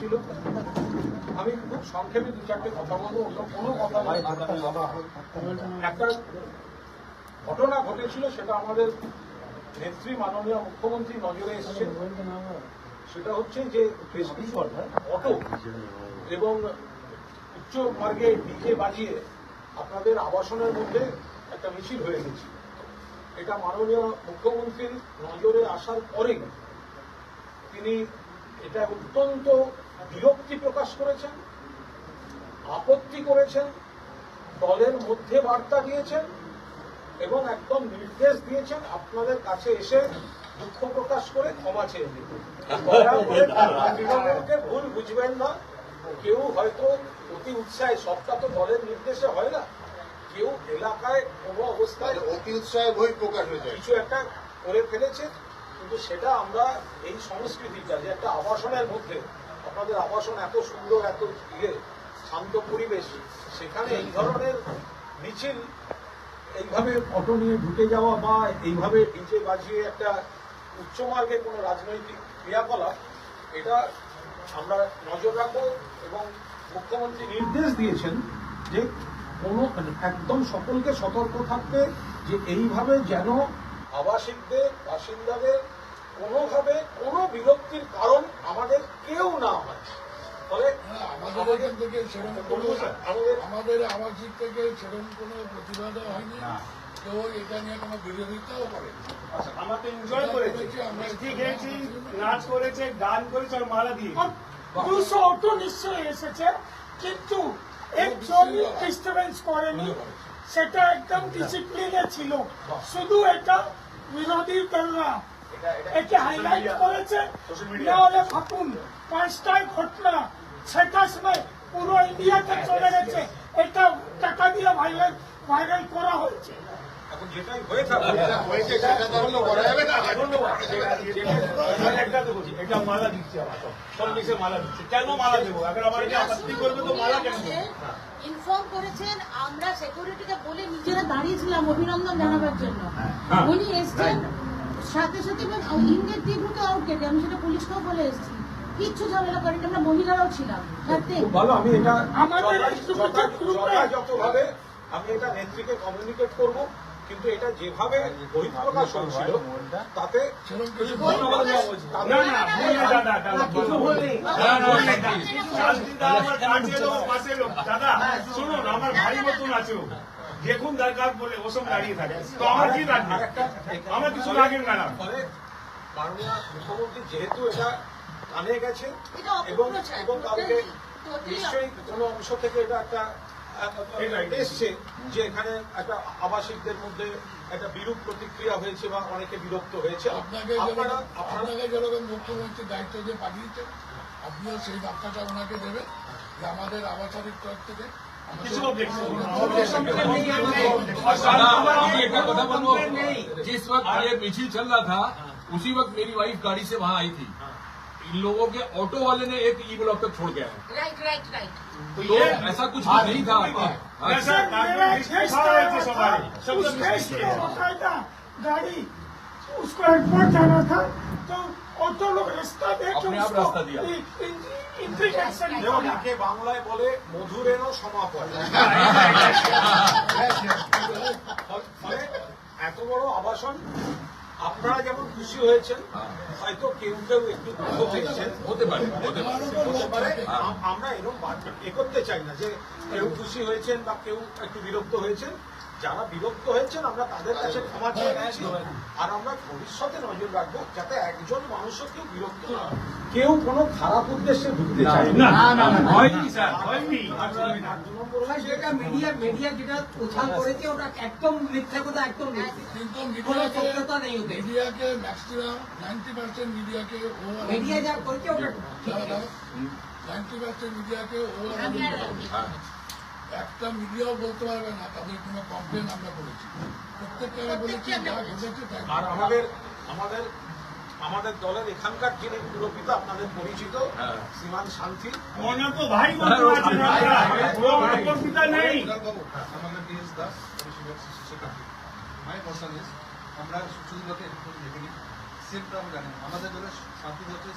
ছিল। আমি খুব সংক্ষেপে দু চারটে কথা বলব, অন্য কোনো কথা একটা ঘটনা ঘটেছিল, সেটা আমাদের নেত্রী মাননীয় মুখ্যমন্ত্রী নজরে এসেছে। সেটা হচ্ছে যে অটো এবং উচ্চ মার্গে ডিজে বাজিয়ে আপনাদের আবাসনের মধ্যে একটা মিছিল হয়ে গেছে। এটা মাননীয় মুখ্যমন্ত্রীর নজরে আসার পরেই তিনি এটা অত্যন্ত বিরক্তি প্রকাশ করেছেন আপত্তি করেছেন দলের মধ্যে বার্তা দিয়েছেন এবং একদম নির্দেশ দিয়েছেন আপনাদের কাছে এসে দুঃখ প্রকাশ করে ক্ষমা চেয়ে তৃণমূলকে ভুল বুঝবেন না। কেউ হয়তো অতি উৎসাহে সবটা তো দলের নির্দেশে হয় না। কেউ এলাকায় কোনো অবস্থায় অতি উৎসাহে বই প্রকাশ হয়ে যায়। কিছু একটা করে ফেলেছে কিন্তু সেটা আমরা এই সংস্কৃতিটা যে একটা আবাসনের মধ্যে আপনাদের আবাসন এত সুন্দর, এত ইয়ে শান্ত পরিবেশ, সেখানে এই ধরনের মিছিল, এইভাবে অটো নিয়ে ঢুকে যাওয়া বা এইভাবে ডিজে বাজিয়ে একটা উচ্চমার্গে কোনো রাজনৈতিক ক্রিয়াকলাপ, এটা আমরা নজর রাখব এবং মুখ্যমন্ত্রী নির্দেশ দিয়েছেন যে কোনো একদম সকলকে সতর্ক থাকতে যে এইভাবে যেন আবাসিকদের, বাসিন্দাদের কোনোভাবে কোনো বিরক্তির কারণ আমাদের কেউ না হয়। ফলে আমাদের এখান থেকে সেরকম কোনো আমাদের আবাসিক থেকে সেরকম কোনো প্রতিবাদও হয়নি। কেউ এটা নিয়ে কোনো বিরোধিতাও করে আমরা তো এনজয় করেছি। মিষ্টি খেয়েছি নাচ করেছে গান করেছে আর মালা দিয়ে। দুশো অটো নিশ্চয়ই এসেছে কিন্তু একজন ডিস্টার্বেন্স করেনি। সেটা একদম ডিসিপ্লিনে ছিল। শুধু এটা বিরোধী দলরা একে হাইলাইট করেছে। না হলে ভাবুন পাঁচটায় ঘটনা সময় পুরো ইন্ডিয়াতে চলে গেছে। এটা টাকা দিয়ে ভাইরাল ভাইরাল করা হয়েছে। এখন যেটাই হয়ে থাকে হয়েছে সেটা তো অন্য করা যাবে না। আমি একটা তো বলছি এটা মালা দিচ্ছে আমার সব। সব মিশে মালা দিচ্ছে। কেন মালা দেবো? আমার করবে তো মালা কেন ইনফর্ম করেছেন আমরা সিকিউরিটিকে বলে নিজেরা দাঁড়িয়েছিলাম অভিনন্দন জানাবার জন্য। উনি এসছেন সাথে সাথে ইন্ডিয়ার তীব্রকে আউট কেটে আমি সেটা পুলিশকেও বলে এসেছি কিচ্ছু ঝামেলা করেনি আমরা মহিলারাও ছিলাম ভালো আমি এটা যথাযথভাবে আমি এটা নেত্রীকে কমিউনিকেট করব কিন্তু এটা যেভাবে বহিঃপ্রকাশ হচ্ছিল তাতে দাদা শুনুন আমার ভাই মতন আছে ও দেখুন দরকার বলে ওসব দাঁড়িয়ে থাকে। তো আমার কি লাগবে আমার কিছু লাগে না মাননীয় মুখ্যমন্ত্রী যেহেতু এটা কানে গেছে এবং কালকে নিশ্চয়ই কোনো অংশ থেকে এটা একটা এসছে যে এখানে একটা আবাসিকদের মধ্যে একটা বিরূপ প্রতিক্রিয়া হয়েছে বা অনেকে বিরক্ত হয়েছে। আপনাকে আপনারা আপনাকে যেরকম মুখ্যমন্ত্রী দায়িত্ব দিয়ে পাঠিয়েছেন আপনিও সেই বার্তাটা ওনাকে দেবেন যে আমাদের আবাসনিক তরফ থেকে जिस वक्त ये मिशिल चल रहा था उसी वक्त मेरी वाइफ गाड़ी से वहाँ आई थी। इन लोगों के ऑटो वाले ने एक ई ब्लॉक तक छोड़ गया राइट राइट राइट तो, ऐसा कुछ नहीं था। हाँ। गाड़ी उसको एयरपोर्ट जाना था तो ऑटो लोग रास्ता देख रास्ता दिया। যাকে বাংলায় বলে মধুরেণ সমাপয় এত বড় আবাসন আপনারা যেমন খুশি হয়েছেন হয়তো কেউ কেউ একটু দুঃখ পেয়েছেন। হতে পারে হতে পারে। আমরা এরকম এ করতে চাই না যে কেউ খুশি হয়েছেন বা কেউ একটু বিরক্ত হয়েছেন। যারা বিরক্ত হয়েছেন আমরা তাদের কাছে ক্ষমা চেয়ে নিচ্ছি। আর আমরা ভবিষ্যতে নজর রাখব যাতে একজন মানুষও কেউ বিরক্ত না কেউ কোনো খারাপ উদ্দেশ্যে ঢুকতে চায় না মিডিয়া মিডিয়া যেটা উত্থান করেছে ওটা একদম মিথ্যা কথা একদম সত্যতা নেই ওতে মিডিয়াকে ম্যাক্সিমাম নাইনটি পার্সেন্ট মিডিয়াকে মিডিয়া যা করেছে ওটা নাইনটি পার্সেন্ট মিডিয়াকে আর একটা মিডিয়াও বলতে পারবে না তাদের কোনো কমপ্লেন আমরা করেছি। প্রত্যেকটা বলেছি যা ঘটেছে তাই আর আমাদের আমাদের আমাদের দলের এখানকার যিনি পুরোপিতা আপনাদের পরিচিত শ্রীমান শান্তি। মনে তো ভাই আমাদের ডিএস দাস মাই পার্সন আমরা আমরা জানি আমাদের দলের শান্তি হচ্ছে